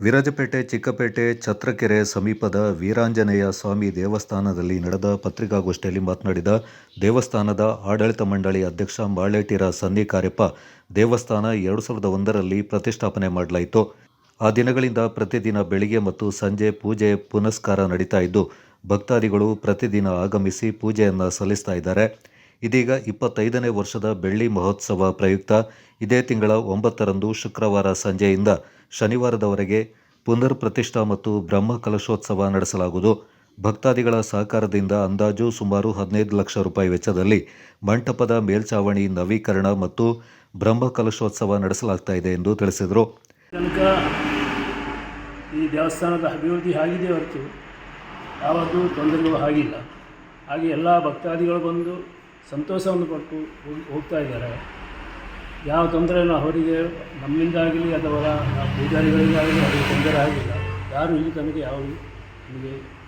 ವಿರಾಜಪೇಟೆ, ಚಿಕ್ಕಪೇಟೆ, ಛತ್ರಕೆರೆ ಸಮೀಪದ ವೀರಾಂಜನೇಯ ಸ್ವಾಮಿ ದೇವಸ್ಥಾನದಲ್ಲಿ ನಡೆದ ಪತ್ರಿಕಾಗೋಷ್ಠಿಯಲ್ಲಿ ಮಾತನಾಡಿದ ದೇವಸ್ಥಾನದ ಆಡಳಿತ ಮಂಡಳಿ ಅಧ್ಯಕ್ಷ ಮಾಳೇಟಿರ ಸನ್ನಿ ಕಾರ್ಯಪ್ಪ, ದೇವಸ್ಥಾನ ಎರಡು ಸಾವಿರದ ಒಂದರಲ್ಲಿ ಪ್ರತಿಷ್ಠಾಪನೆ ಮಾಡಲಾಯಿತು. ಆ ದಿನಗಳಿಂದ ಪ್ರತಿದಿನ ಬೆಳಿಗ್ಗೆ ಮತ್ತು ಸಂಜೆ ಪೂಜೆ ಪುನಸ್ಕಾರ ನಡೀತಾ ಇದ್ದು, ಭಕ್ತಾದಿಗಳು ಪ್ರತಿದಿನ ಆಗಮಿಸಿ ಪೂಜೆಯನ್ನು ಸಲ್ಲಿಸ್ತಾ ಇದ್ದಾರೆ. ಇದೀಗ ಇಪ್ಪತ್ತೈದನೇ ವರ್ಷದ ಬೆಳ್ಳಿ ಮಹೋತ್ಸವ ಪ್ರಯುಕ್ತ ಇದೇ ತಿಂಗಳ ಒಂಬತ್ತರಂದು ಶುಕ್ರವಾರ ಸಂಜೆಯಿಂದ ಶನಿವಾರದವರೆಗೆ ಪುನರ್ ಪ್ರತಿಷ್ಠಾ ಮತ್ತು ಬ್ರಹ್ಮ ಕಲಶೋತ್ಸವ ನಡೆಸಲಾಗುವುದು. ಭಕ್ತಾದಿಗಳ ಸಹಕಾರದಿಂದ ಅಂದಾಜು ಸುಮಾರು ಹದಿನೈದು ಲಕ್ಷ ರೂಪಾಯಿ ವೆಚ್ಚದಲ್ಲಿ ಮಂಟಪದ ಮೇಲ್ಛಾವಣಿ ನವೀಕರಣ ಮತ್ತು ಬ್ರಹ್ಮ ಕಲಶೋತ್ಸವ ನಡೆಸಲಾಗ್ತಾ ಇದೆ ಎಂದು ತಿಳಿಸಿದರು. ಈ ದೇವಸ್ಥಾನದ ಅಭಿವೃದ್ಧಿ ಆಗಿದೆ ಹೊರತು ಯಾವತ್ತೂ ತೊಂದರೆಗಳು ಆಗಿಲ್ಲ. ಹಾಗೆ ಎಲ್ಲ ಭಕ್ತಾದಿಗಳು ಬಂದು ಸಂತೋಷವನ್ನು ಪಟ್ಟು ಹೋಗ್- ಹೋಗ್ತಾ ಇದ್ದಾರೆ. ಯಾವ ತೊಂದರೆನೂ ಅವರಿಗೆ ನಮ್ಮಿಂದಾಗಲಿ ಅಥವಾ ಆ ಪೂಜಾರಿಗಳಿಗಾಗಲಿ ಅವರಿಗೆ ತೊಂದರೆ ಆಗಿಲ್ಲ. ಯಾರು ಇಲ್ಲಿ ತನಕ ಯಾವ ನಮಗೆ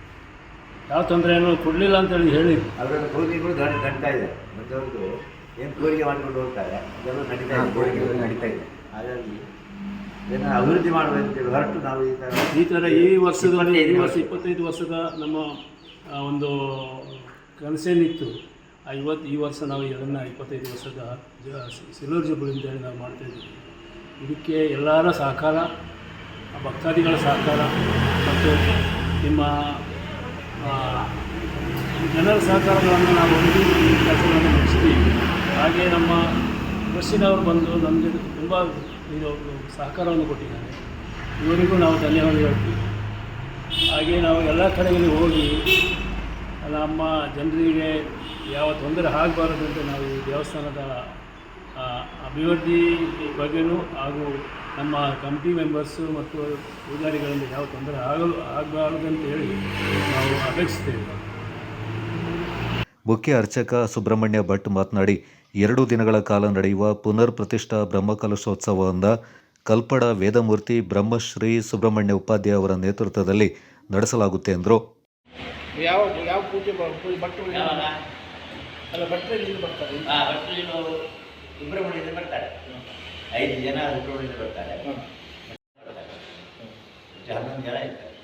ಯಾವ ತೊಂದರೆಯನ್ನು ಕೊಡಲಿಲ್ಲ ಅಂತೇಳಿ ಹೇಳಿ. ಅದರಲ್ಲಿ ಕೋರಿಕೆಗಳು ನಡ್- ನಡೀತಾ ಇದೆ. ಮತ್ತು ಅವ್ರದ್ದು ಏನು ಕೋರಿಕೆ ಮಾಡಿಕೊಂಡು ಹೋಗ್ತಾರೆ? ಅದೆಲ್ಲ ನಡೀತಾ ಇದೆ. ಕೋರಿಕೆಗಳು ನಡೀತಾ ಇದೆ. ಹಾಗಾಗಿ ಇದನ್ನು ಅಭಿವೃದ್ಧಿ ಮಾಡಬೇಕಂತೇಳಿ ಹೊರಟು ನಾವು ಈ ಥರ ಈ ಥರ ಈ ವರ್ಷದಲ್ಲಿ ಈ ವರ್ಷ ಇಪ್ಪತ್ತೈದು ವರ್ಷದ ನಮ್ಮ ಒಂದು ಕನಸೇನಿತ್ತು. ಆ ಇವತ್ತು ಈ ವರ್ಷ ನಾವು ಇದನ್ನು ಇಪ್ಪತ್ತೈದು ವರ್ಷದ ಸಿಲ್ವರ್ ಜುಬ್ಲಿ ಅಂತೇಳಿ ನಾವು ಮಾಡ್ತಾ ಇದ್ದೀವಿ. ಇದಕ್ಕೆ ಎಲ್ಲರ ಸಹಕಾರ, ಭಕ್ತಾದಿಗಳ ಸಹಕಾರ ಮತ್ತು ನಿಮ್ಮ ಜನರ ಸಹಕಾರಗಳನ್ನು ನಾವು ಕೆಲಸಗಳನ್ನು ನಡೆಸಿದ್ದೀವಿ ಹಾಗೆ ನಮ್ಮ ಬಸ್ಸಿನವರು ಬಂದು ನಮಗೆ ತುಂಬ ಇದು, ಸಹಕಾರವನ್ನು ಕೊಟ್ಟಿದ್ದಾರೆ. ಇವರಿಗೂ ನಾವು ಧನ್ಯವಾದ ಹೇಳ್ತೀವಿ. ಹಾಗೆ ನಾವು ಎಲ್ಲ ಕಡೆಗಳಲ್ಲಿ ಹೋಗಿ ನಮ್ಮ ಜನರಿಗೆ ಯಾವ ತೊಂದರೆ ಆಗಬಾರದು ಅಂತ ನಾವು ಈ ದೇವಸ್ಥಾನದ ಅಭಿವೃದ್ಧಿ ಬಗ್ಗೆನೂ ಹಾಗೂ ನಮ್ಮ ಕಮಿಟಿ ಮೆಂಬರ್ಸು ಮತ್ತು ಪೂಜಾರಿಗಳಿಂದ ಯಾವ ತೊಂದರೆ ಆಗಲು ಆಗಬಾರದು ಅಂತ ಹೇಳಿ ನಾವು ಅಪೇಕ್ಷಿಸ್ತೇವೆ. ಮುಖ್ಯ ಅರ್ಚಕ ಸುಬ್ರಹ್ಮಣ್ಯ ಭಟ್ ಮಾತನಾಡಿ ಎರಡು ದಿನಗಳ ಕಾಲ ನಡೆಯುವ ಪುನರ್ ಪ್ರತಿಷ್ಠಾ ಬ್ರಹ್ಮಕಲಶೋತ್ಸವವನ್ನು ಕಲ್ಪಡ ವೇದಮೂರ್ತಿ ಬ್ರಹ್ಮಶ್ರೀ ಸುಬ್ರಹ್ಮಣ್ಯ ಉಪಾಧ್ಯಾಯ ಅವರ ನೇತೃತ್ವದಲ್ಲಿ ನಡೆಸಲಾಗುತ್ತೆ ಎಂದರು. ಯಾವ ಯಾವ ಪೂಜೆ ಅಲ್ಲ ಭಟ್ರು ಇಲ್ಲಿಂದ ಬರ್ತಾರೆ. ಆ ಭಕ್ತರು ಸುಬ್ರಹ್ಮಣ್ಯದಿಂದ ಬರ್ತಾರೆ. ಐದು ಜನ ಸುಬ್ರಹ್ಮಣ್ಯದಿಂದ ಬರ್ತಾರೆ. ಹನ್ನೊಂದು ಜನ ಇರ್ತಾರೆ.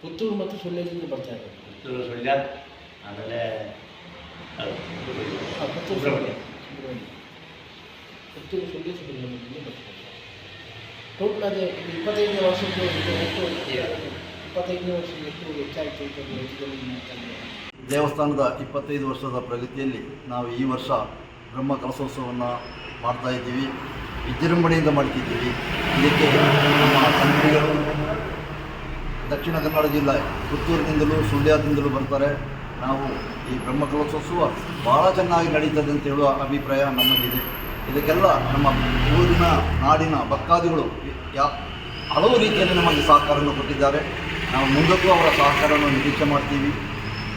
ಪುತ್ತೂರು ಮತ್ತು ಸುಳ್ಯದಿಂದ ಬರ್ತಾರೆ ಪುತ್ತೂರು ಸುಳ್ಯ ಆಮೇಲೆ ಅದು, ಸುಬ್ರಹ್ಮಣ್ಯ ಪುತ್ತೂರು ಸುಳ್ಯ ಸುಬ್ರಹ್ಮಣ್ಯದಿಂದ ಬರ್ತಾರೆ ಟೋಟಲ್ ಅದೇ ಇಪ್ಪತ್ತೈದನೇ ವರ್ಷದ್ದು ಇಪ್ಪತ್ತೈದನೇ ವರ್ಷದ ಎಷ್ಟು ಹೆಚ್ಚಾಯಿತು ಅಂತ ಮಾಡ್ತಾರೆ ದೇವಸ್ಥಾನದ ಇಪ್ಪತ್ತೈದು ವರ್ಷದ ಪ್ರಗತಿಯಲ್ಲಿ ನಾವು ಈ ವರ್ಷ ಬ್ರಹ್ಮ ಕಲಶೋತ್ಸವವನ್ನು ಮಾಡ್ತಾ ಇದ್ದೀವಿ. ವಿಜೃಂಭಣೆಯಿಂದ ಮಾಡ್ತಿದ್ದೀವಿ. ಇದಕ್ಕೆ ನಮ್ಮ ತಂತ್ರಿಗಳು ದಕ್ಷಿಣ ಕನ್ನಡ ಜಿಲ್ಲೆ ಪುತ್ತೂರಿನಿಂದಲೂ ಸುಳ್ಯದಿಂದಲೂ ಬರ್ತಾರೆ. ನಾವು ಈ ಬ್ರಹ್ಮ ಕಲಶೋತ್ಸವ ಭಾಳ ಚೆನ್ನಾಗಿ ನಡೀತದೆ ಅಂತ ಹೇಳುವ ಅಭಿಪ್ರಾಯ ನಮ್ಮಲ್ಲಿದೆ. ಇದಕ್ಕೆಲ್ಲ ನಮ್ಮ ಊರಿನ ನಾಡಿನ ಭಕ್ತಾದಿಗಳು ಯಾ ಹಲವು ರೀತಿಯಲ್ಲಿ ನಮಗೆ ಸಹಕಾರವನ್ನು ಕೊಟ್ಟಿದ್ದಾರೆ. ನಾವು ಮುಂದಕ್ಕೂ ಅವರ ಸಹಕಾರವನ್ನು ನಿರೀಕ್ಷೆ ಮಾಡ್ತೀವಿ.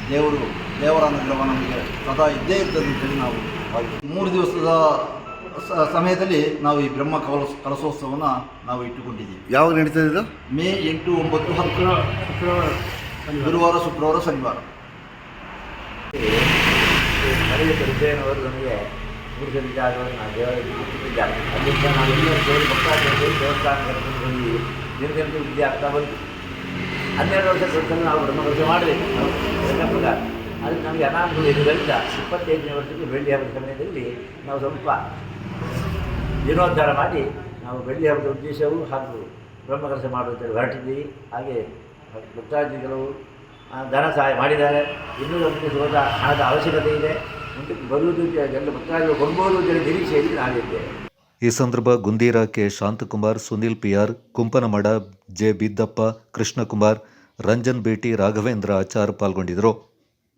ದೇವರು ದೇವರ ಅನುಗ್ರಹ ನಮಗೆ ಸದಾ ಇದ್ದೇ ಇರ್ತದೆ ಅಂತೇಳಿ ನಾವು. ಮೂರು ದಿವಸದ ಸಮಯದಲ್ಲಿ ನಾವು ಈ ಬ್ರಹ್ಮ ಕಲಸ ಕಲಸೋತ್ಸವವನ್ನು ನಾವು ಇಟ್ಟುಕೊಂಡಿದ್ದೀವಿ ಯಾವಾಗ ನಡೀತದೆ ಇದು ಮೇ ಎಂಟು ಒಂಬತ್ತು ಹತ್ತು ಶುಕ್ರವಾರ. ಗುರುವಾರ ಶುಕ್ರವಾರ ಶನಿವಾರ ನಮಗೆ ಮೂರು ಜನ ಜಾಗವನ್ನು ನಾವು ದೇವರಿಗೆ ಅದರಿಂದ ನಾವು ಎಲ್ಲ ದೇವರು ಭಕ್ತಾದಿಗಳು ದೇವಸ್ಥಾನ ಕರ್ಕೊಂಡು ಬಂದು ದಿನದಿಂದ ವಿದ್ಯೆ ಆಗ್ತಾ ಬಂತು ಹನ್ನೆರಡು ವರ್ಷ ಕೊಡ್ತಾರೆ ನಾವು ಬ್ರಹ್ಮಕಲಶ ಮಾಡಬೇಕು ನಾವು ಪ್ರಕಾರ ಅದಕ್ಕೆ ನಮಗೆ ಅನಾನುಕೂಲ ಇರುವುದರಿಂದ ಇಪ್ಪತ್ತೈದನೇ ವರ್ಷಕ್ಕೆ ಬೆಳ್ಳಿ ಹಬ್ಬದ ಸಮಯದಲ್ಲಿ ನಾವು ಸ್ವಲ್ಪ ಜೀರ್ಣೋದ್ಧಾರ ಮಾಡಿ ನಾವು ಬೆಳ್ಳಿ ಹಬ್ಬದ ಉದ್ದೇಶವು ಹಾಗೂ ಬ್ರಹ್ಮಕಲಶ ಮಾಡುವಂಥದ್ದು ಹೊರಟಿದ್ವಿ ಹಾಗೆ ಭಕ್ತಾದಿಗಳು ಧನ ಸಹಾಯ ಮಾಡಿದ್ದಾರೆ. ಇನ್ನೂ ನಮಗೆ ಸ್ವಲ್ಪ ಹಣದ ಅವಶ್ಯಕತೆ ಇದೆ. ಮುಂದಕ್ಕೆ ಬರುವುದು ಎಲ್ಲ ಭಕ್ತಾದಿಗಳು ಕೊಡ್ಬೋದು ಅಂತೇಳಿ ನಿರೀಕ್ಷೆಯಲ್ಲಿ ನಾವಿದ್ದೇವೆ ಈ ಸಂದರ್ಭ ಗುಂದೀರ ಕೆ. ಶಾಂತಕುಮಾರ್, ಸುನಿಲ್ ಪಿಯಾರ್ ಕುಂಪನಮಡ, ಜೆ. ಬಿದ್ದಪ್ಪ, ಕೃಷ್ಣಕುಮಾರ್, ರಂಜನ್ ಬೇಟಿ ರಾಘವೇಂದ್ರ ಆಚಾರ್ ಪಾಲ್ಗೊಂಡಿದ್ದರು.